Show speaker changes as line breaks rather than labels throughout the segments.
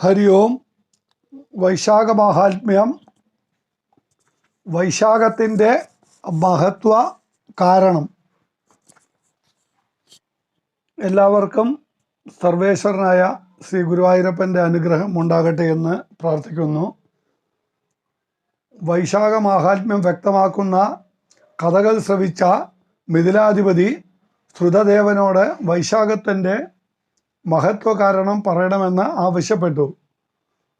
ഹരി ഓം വൈശാഖ മാഹാത്മ്യം വൈശാഖത്തിന്റെ മഹത്വ കാരണം। എല്ലാവർക്കും സർവേശ്വരനായ ശ്രീ ഗുരുവായൂരപ്പന്റെ അനുഗ്രഹം ഉണ്ടാകട്ടെ എന്ന് പ്രാർത്ഥിക്കുന്നു. വൈശാഖ മാഹാത്മ്യം വ്യക്തമാക്കുന്ന കഥകൾ ശ്രവിച്ച മിഥിലാധിപതി ശ്രുതദേവനോട് വൈശാഖത്തിന്റെ മഹത്വ കാരണം പറയണമെന്ന് ആവശ്യപ്പെട്ടു.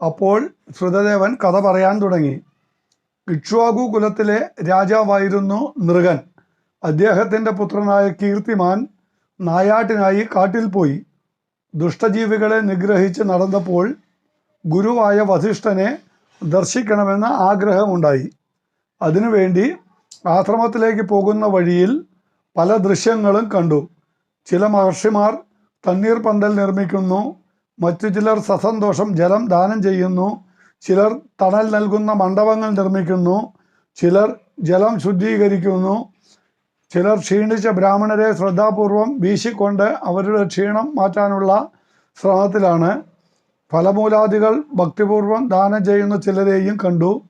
അപ്പോൾ ശ്രുതദേവൻ കഥ പറയാൻ തുടങ്ങി. ഇക്ഷ്വാകു കുലത്തിലെ രാജാവായിരുന്നു നൃഗൻ. അദ്ദേഹത്തിന്റെ പുത്രനായ കീർത്തിമാൻ നായാട്ടിനായി കാട്ടിൽ പോയി. ദുഷ്ടജീവികളെ നിഗ്രഹിച്ച് നടന്നപ്പോൾ ഗുരുവായ വധിഷ്ഠനെ ദർശിക്കണമെന്ന് ആഗ്രഹമുണ്ടായി. അതിനുവേണ്ടി ആശ്രമത്തിലേക്ക് പോകുന്ന വഴിയിൽ പല ദൃശ്യങ്ങളും കണ്ടു. ചില മഹർഷിമാർ തണ്ണീർ പന്തൽ നിർമ്മിക്കുന്നു. മറ്റു ചിലർ സസന്തോഷം ജലം ദാനം ചെയ്യുന്നു. ചിലർ തണൽ നൽകുന്ന മണ്ഡപങ്ങൾ നിർമ്മിക്കുന്നു. ചിലർ ജലം ശുദ്ധീകരിക്കുന്നു. ചിലർ ക്ഷീണിച്ച ബ്രാഹ്മണരെ ശ്രദ്ധാപൂർവം വീശിക്കൊണ്ട് അവരുടെ ക്ഷീണം മാറ്റാനുള്ള ശ്രമത്തിലാണ്. ഫലമൂലാദികൾ ഭക്തിപൂർവം ദാനം ചെയ്യുന്ന ചിലരെയും കണ്ടു.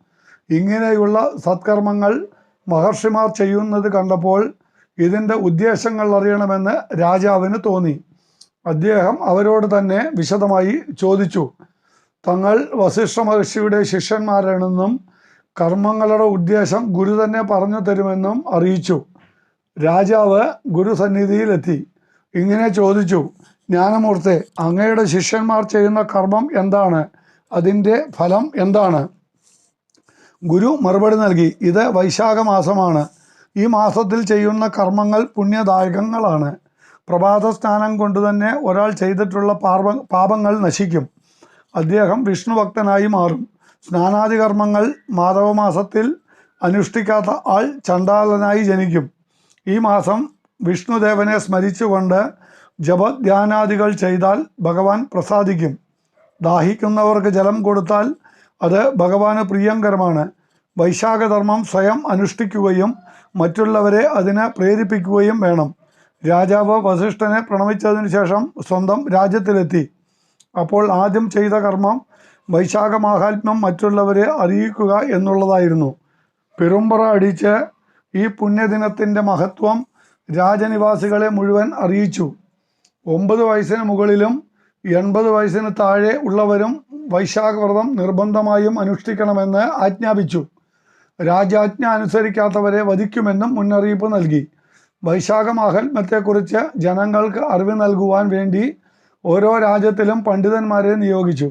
ഇങ്ങനെയുള്ള സത്കർമ്മങ്ങൾ മഹർഷിമാർ ചെയ്യുന്നത് കണ്ടപ്പോൾ ഇതിന്റെ ഉദ്ദേശങ്ങൾ അറിയണമെന്ന് രാജാവിന് തോന്നി. അദ്ദേഹം അവരോട് തന്നെ വിശദമായി ചോദിച്ചു. തങ്ങൾ വസിഷ്ഠ മഹർഷിയുടെ ശിഷ്യന്മാരാണെന്നും കർമ്മങ്ങളുടെ ഉദ്ദേശം ഗുരു തന്നെ പറഞ്ഞു തരുമെന്നും അറിയിച്ചു. രാജാവ് ഗുരുസന്നിധിയിലെത്തി. ഇങ്ങനെ ചോദിച്ചു ജ്ഞാനമൂർത്തെ അങ്ങയുടെ ശിഷ്യന്മാർ ചെയ്യുന്ന കർമ്മം എന്താണ്? അതിന്റെ ഫലം എന്താണ്? ഗുരു മറുപടി നൽകി ഇത് വൈശാഖ മാസമാണ് ഈ മാസത്തിൽ ചെയ്യുന്ന കർമ്മങ്ങൾ പുണ്യദായകങ്ങളാണ്. പ്രഭാത സ്നാനം കൊണ്ട് തന്നെ ഒരാൾ ചെയ്തിട്ടുള്ള പാപ പാപങ്ങൾ നശിക്കും. അദ്ദേഹം വിഷ്ണു ഭക്തനായി മാറും. സ്നാനാദി കർമ്മങ്ങൾ മാധവമാസത്തിൽ അനുഷ്ഠിക്കാത്ത ആൾ ചണ്ടാലനായി ജനിക്കും. ഈ മാസം വിഷ്ണുദേവനെ സ്മരിച്ചുകൊണ്ട് ജപധ്യാനാദികൾ ചെയ്താൽ ഭഗവാൻ പ്രസാദിക്കും. ദാഹിക്കുന്നവർക്ക് ജലം കൊടുത്താൽ അത് ഭഗവാന് പ്രിയങ്കരമാണ്. വൈശാഖധർമ്മം സ്വയം അനുഷ്ഠിക്കുകയും മറ്റുള്ളവരെ അതിനെ പ്രേരിപ്പിക്കുകയും വേണം. രാജാവ് വസിഷ്ഠനെ പ്രണമിച്ചതിന് ശേഷം സ്വന്തം രാജ്യത്തിലെത്തി. അപ്പോൾ ആദ്യം ചെയ്ത കർമ്മം വൈശാഖ മാഹാത്മ്യം മറ്റുള്ളവരെ അറിയിക്കുക എന്നുള്ളതായിരുന്നു. പെരുമ്പറ അടിച്ച് ഈ പുണ്യദിനത്തിന്റെ മഹത്വം രാജനിവാസികളെ മുഴുവൻ അറിയിച്ചു. ഒമ്പത് വയസ്സിന് മുകളിലും എൺപത് വയസ്സിന് താഴെ ഉള്ളവരും വൈശാഖ വ്രതം നിർബന്ധമായും അനുഷ്ഠിക്കണമെന്ന് ആജ്ഞാപിച്ചു. രാജാജ്ഞ അനുസരിക്കാത്തവരെ വധിക്കുമെന്നും മുന്നറിയിപ്പ് നൽകി. വൈശാഖ മാഹാത്മ്യത്തെക്കുറിച്ച് ജനങ്ങൾക്ക് അറിവ് നൽകുവാൻ വേണ്ടി ഓരോ രാജ്യത്തിലും പണ്ഡിതന്മാരെ നിയോഗിച്ചു.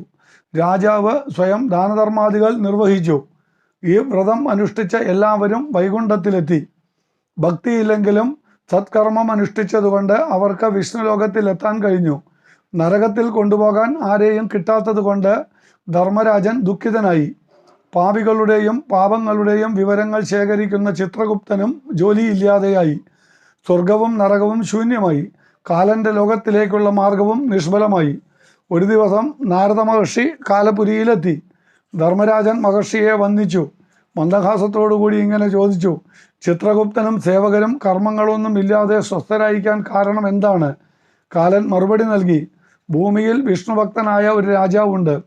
രാജാവ് സ്വയം ദാനധർമാദികൾ നിർവഹിച്ചു. ഈ വ്രതം അനുഷ്ഠിച്ച എല്ലാവരും വൈകുണ്ഠത്തിലെത്തി. ഭക്തിയില്ലെങ്കിലും സത്കർമ്മം അനുഷ്ഠിച്ചതുകൊണ്ട് അവർക്ക് വിഷ്ണുലോകത്തിലെത്താൻ കഴിഞ്ഞു. നരകത്തിൽ കൊണ്ടുപോകാൻ ആരെയും കിട്ടാത്തതുകൊണ്ട് ധർമ്മരാജൻ ദുഃഖിതനായി. പാപികളുടെയും പാപങ്ങളുടെയും വിവരങ്ങൾ ശേഖരിക്കുന്ന ചിത്രഗുപ്തനും ജോലിയില്ലാതെയായി. സ്വർഗവും നരകവും ശൂന്യമായി. കാലന്റെ ലോകത്തിലേക്കുള്ള മാർഗവും നിഷ്ഫലമായി. ഒരു ദിവസം നാരദ മഹർഷി കാലപുരിയിലെത്തി. ധർമ്മരാജൻ മഹർഷിയെ വന്ദിച്ചു. മന്ദഹാസത്തോടുകൂടി ഇങ്ങനെ ചോദിച്ചു ചിത്രഗുപ്തനും സേവകരും കർമ്മങ്ങളൊന്നും ഇല്ലാതെ സ്വസ്ഥരായിരിക്കാൻ കാരണം എന്താണ് കാലൻ മറുപടി നൽകി ഭൂമിയിൽ വിഷ്ണുഭക്തനായ ഒരു രാജാവുണ്ട്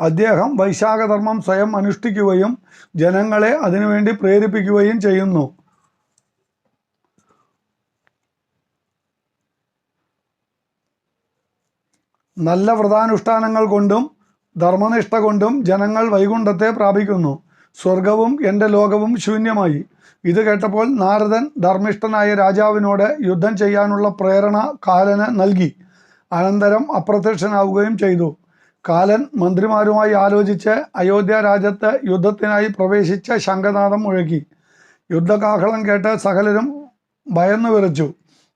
അദ്ദേഹം വൈശാഖധർമ്മം സ്വയം അനുഷ്ഠിക്കുകയും ജനങ്ങളെ അതിനുവേണ്ടി പ്രേരിപ്പിക്കുകയും ചെയ്യുന്നു. നല്ല വ്രതാനുഷ്ഠാനങ്ങൾ കൊണ്ടും ധർമ്മനിഷ്ഠ കൊണ്ടും ജനങ്ങൾ വൈകുണ്ഠത്തെ പ്രാപിക്കുന്നു. സ്വർഗവും എന്റെ ലോകവും ശൂന്യമായി. ഇത് കേട്ടപ്പോൾ നാരദൻ ധർമ്മിഷ്ഠനായ രാജാവിനോട് യുദ്ധം ചെയ്യാനുള്ള പ്രേരണ കാലന് നൽകി. അനന്തരം അപ്രത്യക്ഷനാവുകയും ചെയ്തു. കാലൻ മന്ത്രിമാരുമായി ആലോചിച്ച് അയോധ്യ രാജ്യത്ത് യുദ്ധത്തിനായി പ്രവേശിച്ച ശംഖനാഥം മുഴക്കി. യുദ്ധകാഹളം കേട്ട് സകലരും ഭയന്നു വിറച്ചു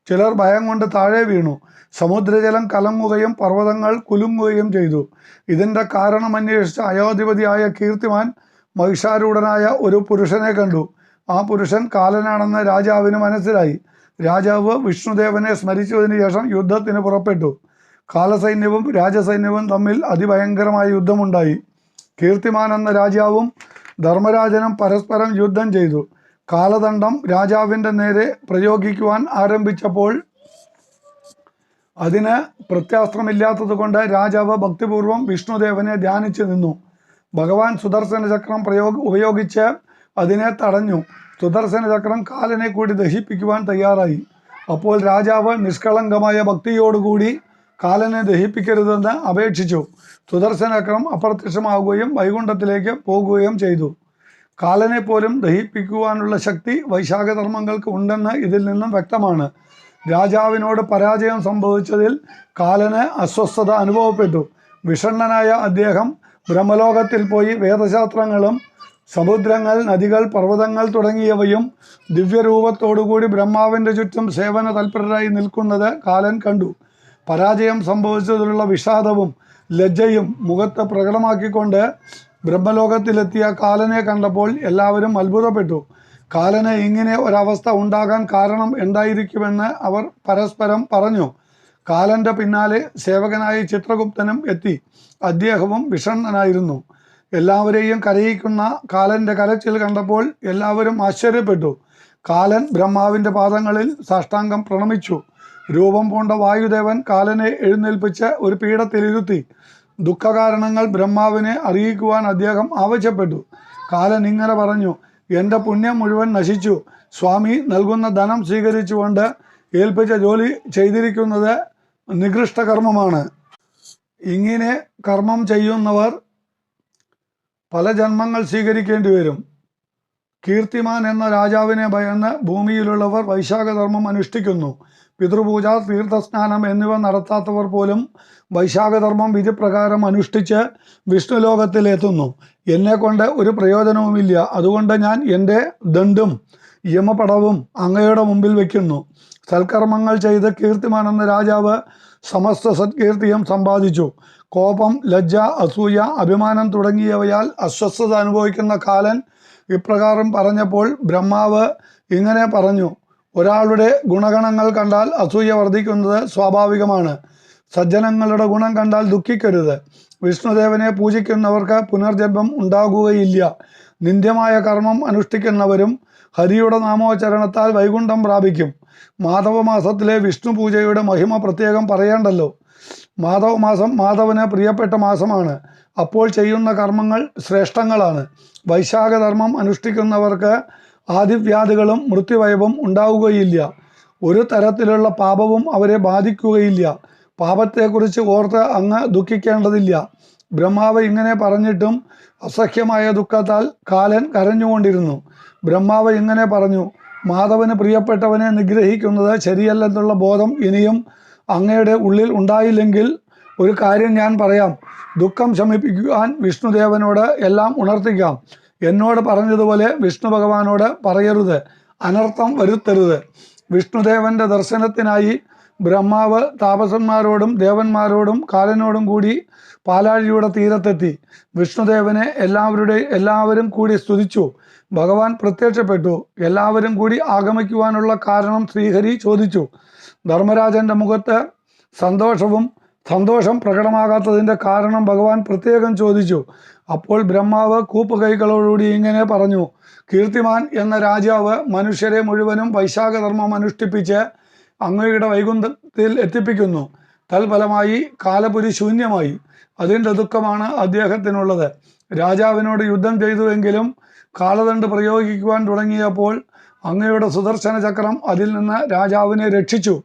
ചിലർ ഭയം കൊണ്ട് താഴെ വീണു. സമുദ്രജലം കലങ്ങുകയും പർവതങ്ങൾ കുലുങ്ങുകയും ചെയ്തു. ഇതിന്റെ കാരണം അന്വേഷിച്ച അയോധിപതിയായ കീർത്തിമാൻ മഹിഷാരൂഢനായ ഒരു പുരുഷനെ കണ്ടു. ആ പുരുഷൻ കാലനാണെന്ന് രാജാവിന് മനസ്സിലായി. രാജാവ് വിഷ്ണുദേവനെ സ്മരിച്ചതിന് ശേഷം യുദ്ധത്തിന് പുറപ്പെട്ടു. കാലസൈന്യവും രാജസൈന്യവും തമ്മിൽ അതിഭയങ്കരമായ യുദ്ധമുണ്ടായി. കീർത്തിമാൻ എന്ന രാജാവും ധർമ്മരാജനും പരസ്പരം യുദ്ധം ചെയ്തു. കാലദണ്ഡം രാജാവിന്റെ നേരെ പ്രയോഗിക്കുവാൻ ആരംഭിച്ചപ്പോൾ അതിന് പ്രത്യാസ്ത്രമില്ലാത്തത് കൊണ്ട് രാജാവ് ഭക്തിപൂർവം വിഷ്ണുദേവനെ ധ്യാനിച്ചു നിന്നു. ഭഗവാൻ സുദർശന ചക്രം പ്രയോഗ ഉപയോഗിച്ച് അതിനെ തടഞ്ഞു. സുദർശന ചക്രം കാലനെ കൂടി ദഹിപ്പിക്കുവാൻ തയ്യാറായി. അപ്പോൾ രാജാവ് നിഷ്കളങ്കമായ ഭക്തിയോടുകൂടി കാലനെ ദഹിപ്പിക്കരുതെന്ന് അപേക്ഷിച്ചു. സുദർശന ചക്രം അപ്രത്യക്ഷമാവുകയും വൈകുണ്ഠത്തിലേക്ക് പോകുകയും ചെയ്തു. കാലനെ പോലും ദഹിപ്പിക്കുവാനുള്ള ശക്തി വൈശാഖധർമ്മങ്ങൾക്ക് ഉണ്ടെന്ന് ഇതിൽ നിന്നും വ്യക്തമാണ്. രാജാവിനോട് പരാജയം സംഭവിച്ചതിൽ കാലന് അസ്വസ്ഥത അനുഭവപ്പെട്ടു. വിഷണ്ണനായ അദ്ദേഹം ബ്രഹ്മലോകത്തിൽ പോയി വേദശാസ്ത്രങ്ങളും സമുദ്രങ്ങൾ നദികൾ പർവതങ്ങൾ തുടങ്ങിയവയും ദിവ്യരൂപത്തോടുകൂടി ബ്രഹ്മാവിന്റെ ചുറ്റും സേവന തൽപരരായി നിൽക്കുന്നത് കാലൻ കണ്ടു. പരാജയം സംഭവിച്ചതിലുള്ള വിഷാദവും ലജ്ജയും മുഖത്ത് പ്രകടമാക്കിക്കൊണ്ട് ബ്രഹ്മലോകത്തിലെത്തിയ കാലനെ കണ്ടപ്പോൾ എല്ലാവരും അത്ഭുതപ്പെട്ടു. കാലന് ഇങ്ങനെ ഒരവസ്ഥ ഉണ്ടാകാൻ കാരണം എന്തായിരിക്കുമെന്ന് അവർ പരസ്പരം പറഞ്ഞു. കാലന്റെ പിന്നാലെ സേവകനായ ചിത്രഗുപ്തനും എത്തി. അദ്ദേഹവും വിഷണ്ണനായിരുന്നു. എല്ലാവരെയും കരയിക്കുന്ന കാലന്റെ കരച്ചിൽ കണ്ടപ്പോൾ എല്ലാവരും ആശ്ചര്യപ്പെട്ടു. കാലൻ ബ്രഹ്മാവിന്റെ പാദങ്ങളിൽ സാഷ്ടാംഗം പ്രണമിച്ചു. രൂപം പൂണ്ട വായുദേവൻ കാലനെ എഴുന്നേൽപ്പിച്ച് ഒരു പീഠത്തിലിരുത്തി. ദുഃഖകാരണങ്ങൾ ബ്രഹ്മാവിനെ അറിയിക്കുവാൻ അദ്ദേഹം ആവശ്യപ്പെട്ടു. കാലൻ ഇങ്ങനെ പറഞ്ഞു എന്റെ പുണ്യം മുഴുവൻ നശിച്ചു. സ്വാമി നൽകുന്ന ധനം സ്വീകരിച്ചുകൊണ്ട് ഏൽപ്പിച്ച ജോലി ചെയ്തിരിക്കുന്നത് നികൃഷ്ടകർമ്മമാണ് ഇങ്ങനെ കർമ്മം ചെയ്യുന്നവർ പല ജന്മങ്ങൾ സ്വീകരിക്കേണ്ടി വരും. കീർത്തിമാൻ എന്ന രാജാവിനെ ഭയന്ന് ഭൂമിയിലുള്ളവർ വൈശാഖധർമ്മം അനുഷ്ഠിക്കുന്നു. പിതൃപൂജ തീർത്ഥസ്നാനം എന്നിവ നടത്താത്തവർ പോലും വൈശാഖധർമ്മം വിധിപ്രകാരം അനുഷ്ഠിച്ച് വിഷ്ണുലോകത്തിലെത്തുന്നു. എന്നെക്കൊണ്ട് ഒരു പ്രയോജനവുമില്ല. അതുകൊണ്ട് ഞാൻ എന്റെ ദണ്ടും യമപടവും അങ്ങയുടെ മുമ്പിൽ വയ്ക്കുന്നു. സൽക്കർമ്മങ്ങൾ ചെയ്ത് കീർത്തിമാൻ എന്ന രാജാവ് സമസ്ത സത്കീർത്തിയും സമ്പാദിച്ചു. കോപം ലജ്ജ അസൂയ അഭിമാനം തുടങ്ങിയവയാൽ അസ്വസ്ഥത അനുഭവിക്കുന്ന കാലൻ ഇപ്രകാരം പറഞ്ഞപ്പോൾ ബ്രഹ്മാവ് ഇങ്ങനെ പറഞ്ഞു. ഒരാളുടെ ഗുണഗണങ്ങൾ കണ്ടാൽ അസൂയ വർദ്ധിക്കുന്നത് സ്വാഭാവികമാണ്. സജ്ജനങ്ങളുടെ ഗുണം കണ്ടാൽ ദുഃഖിക്കരുത്. വിഷ്ണുദേവനെ പൂജിക്കുന്നവർക്ക് പുനർജന്മം ഉണ്ടാകുകയില്ല. നിന്ദ്യമായ കർമ്മം അനുഷ്ഠിക്കുന്നവരും ഹരിയുടെ നാമോച്ചരണത്താൽ വൈകുണ്ഠം പ്രാപിക്കും. മാധവമാസത്തിലെ വിഷ്ണു പൂജയുടെ മഹിമ പ്രത്യേകം പറയേണ്ടല്ലോ. മാധവമാസം മാധവന് പ്രിയപ്പെട്ട മാസമാണ്. അപ്പോൾ ചെയ്യുന്ന കർമ്മങ്ങൾ ശ്രേഷ്ഠങ്ങളാണ്. വൈശാഖധർമ്മം അനുഷ്ഠിക്കുന്നവർക്ക് ആദിവ്യാധികളും മൃത്യുഭയവും ഉണ്ടാവുകയില്ല. ഒരു തരത്തിലുള്ള പാപവും അവരെ ബാധിക്കുകയില്ല. പാപത്തെക്കുറിച്ച് ഓർത്ത് അങ്ങ് ദുഃഖിക്കേണ്ടതില്ല. ബ്രഹ്മാവ് ഇങ്ങനെ പറഞ്ഞിട്ടും അസഹ്യമായ ദുഃഖത്താൽ കാലൻ കരഞ്ഞുകൊണ്ടിരുന്നു. ബ്രഹ്മാവ് ഇങ്ങനെ പറഞ്ഞു മാധവന് പ്രിയപ്പെട്ടവനെ നിഗ്രഹിക്കുന്നത് ശരിയല്ലെന്നുള്ള ബോധം ഇനിയും അങ്ങയുടെ ഉള്ളിൽ ഉണ്ടായില്ലെങ്കിൽ ഒരു കാര്യം ഞാൻ പറയാം. ദുഃഖം ശമിപ്പിക്കുവാൻ വിഷ്ണുദേവനോട് എല്ലാം ഉണർത്തിക്കാം. എന്നോട് പറഞ്ഞതുപോലെ വിഷ്ണു ഭഗവാനോട് പറയരുത് അനർത്ഥം വരുത്തരുത്. വിഷ്ണുദേവന്റെ ദർശനത്തിനായി ബ്രഹ്മാവ് താപസന്മാരോടും ദേവന്മാരോടും കാലനോടും കൂടി പാലാഴിയുടെ തീരത്തെത്തി. വിഷ്ണുദേവനെ എല്ലാവരുടെ എല്ലാവരും കൂടി സ്തുതിച്ചു. ഭഗവാൻ പ്രത്യക്ഷപ്പെട്ടു. എല്ലാവരും കൂടി ആഗമിക്കുവാനുള്ള കാരണം ശ്രീഹരി ചോദിച്ചു. ധർമ്മരാജന്റെ മുഖത്ത് സന്തോഷവും സന്തോഷം പ്രകടമാകാത്തതിന്റെ കാരണം ഭഗവാൻ പ്രത്യേകം ചോദിച്ചു. അപ്പോൾ ബ്രഹ്മാവ് കൂപ്പുകൈകളോടുകൂടി ഇങ്ങനെ പറഞ്ഞു കീർത്തിമാൻ എന്ന രാജാവ് മനുഷ്യരെ മുഴുവനും വൈശാഖധർമ്മം അനുഷ്ഠിപ്പിച്ച് അങ്ങയുടെ വൈകുണ്ഠത്തിൽ എത്തിപ്പിക്കുന്നു. തൽഫലമായി കാലപുരി ശൂന്യമായി. അതിന്റെ ദുഃഖമാണ് അദ്ദേഹത്തിനുള്ളത്. രാജാവിനോട് യുദ്ധം ചെയ്തുവെങ്കിലും കാലദണ്ഡ് പ്രയോഗിക്കുവാൻ തുടങ്ങിയപ്പോൾ അങ്ങയുടെ സുദർശന ചക്രം അതിൽ നിന്ന് രാജാവിനെ രക്ഷിച്ചു.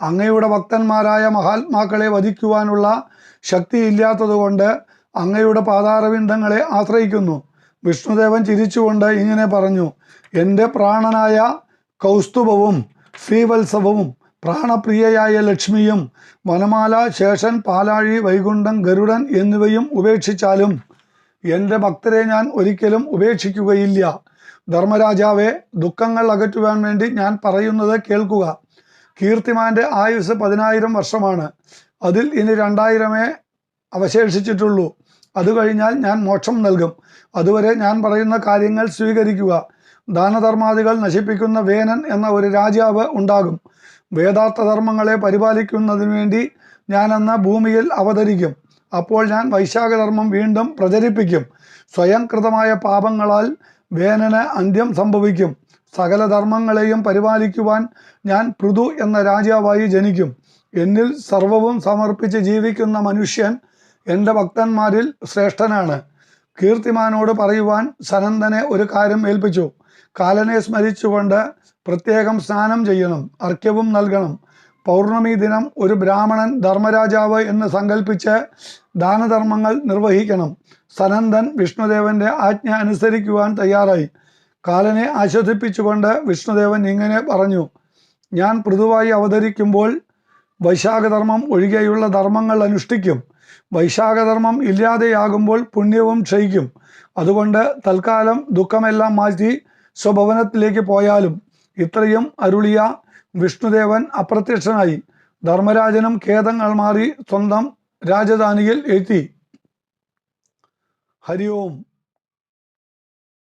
അങ്ങയുടെ ഭക്തന്മാരായ മഹാത്മാക്കളെ വധിക്കുവാനുള്ള ശക്തിയില്ലാത്തതുകൊണ്ട് അങ്ങയുടെ പാതാരവിന്ദങ്ങളെ ആശ്രയിക്കുന്നു. വിഷ്ണുദേവൻ ചിരിച്ചുകൊണ്ട് ഇങ്ങനെ പറഞ്ഞു എന്റെ പ്രാണനായ കൗസ്തുഭവും ശ്രീവത്സവവും പ്രാണപ്രിയയായ ലക്ഷ്മിയും വനമാല ശേഷൻ പാലാഴി വൈകുണ്ഠം ഗരുഡൻ എന്നിവയും ഉപേക്ഷിച്ചാലും എന്റെ ഭക്തരെ ഞാൻ ഒരിക്കലും ഉപേക്ഷിക്കുകയില്ല. ധർമ്മരാജാവെ ദുഃഖങ്ങൾ അകറ്റുവാൻ വേണ്ടി ഞാൻ പറയുന്നത് കേൾക്കുക. കീർത്തിമാന്റെ ആയുസ് പതിനായിരം വർഷമാണ്. അതിൽ ഇനി രണ്ടായിരമേ അവശേഷിച്ചിട്ടുള്ളൂ. അത് കഴിഞ്ഞാൽ ഞാൻ മോക്ഷം നൽകും. അതുവരെ ഞാൻ പറയുന്ന കാര്യങ്ങൾ സ്വീകരിക്കുക. ദാനധർമാദികൾ നശിപ്പിക്കുന്ന വേനൻ എന്ന ഒരു രാജാവ് ഉണ്ടാകും. വേദാർത്ഥ ധർമ്മങ്ങളെ പരിപാലിക്കുന്നതിന് വേണ്ടി ഞാൻ അന്ന് ഭൂമിയിൽ അവതരിക്കും. അപ്പോൾ ഞാൻ വൈശാഖധർമ്മം വീണ്ടും പ്രചരിപ്പിക്കും. സ്വയംകൃതമായ പാപങ്ങളാൽ വേനന് അന്ത്യം സംഭവിക്കും. സകല ധർമ്മങ്ങളെയും പരിപാലിക്കുവാൻ ഞാൻ പൃഥു എന്ന രാജാവായി ജനിക്കും. എന്നിൽ സർവവും സമർപ്പിച്ച് ജീവിക്കുന്ന മനുഷ്യൻ എന്റെ ഭക്തന്മാരിൽ ശ്രേഷ്ഠനാണ്. കീർത്തിമാനോട് പറയുവാൻ സനന്ദനെ ഒരു കാര്യം ഏൽപ്പിച്ചു. കാലനെ സ്മരിച്ചുകൊണ്ട് പ്രത്യേകം സ്നാനം ചെയ്യണം അർഘ്യവും നൽകണം. പൗർണമി ദിനം ഒരു ബ്രാഹ്മണൻ ധർമ്മരാജാവ് എന്ന് സങ്കല്പിച്ച് ദാനധർമ്മങ്ങൾ നിർവഹിക്കണം. സനന്ദൻ വിഷ്ണുദേവന്റെ ആജ്ഞ അനുസരിക്കുവാൻ തയ്യാറായി. കാലനെ ആശ്വസിപ്പിച്ചുകൊണ്ട് വിഷ്ണുദേവൻ ഇങ്ങനെ പറഞ്ഞു ഞാൻ പൃഥുവായി അവതരിക്കുമ്പോൾ വൈശാഖധർമ്മം ഒഴികെയുള്ള ധർമ്മങ്ങൾ അനുഷ്ഠിക്കും. വൈശാഖധർമ്മം ഇല്ലാതെയാകുമ്പോൾ പുണ്യവും ക്ഷയിക്കും. അതുകൊണ്ട് തൽക്കാലം ദുഃഖമെല്ലാം മാറ്റി സ്വഭവനത്തിലേക്ക് പോയാലും. ഇത്രയും അരുളിയ വിഷ്ണുദേവൻ അപ്രത്യക്ഷനായി. ധർമ്മരാജനും ഖേദങ്ങൾ മാറി സ്വന്തം രാജധാനിയിൽ എത്തി. ഹരി ഓം.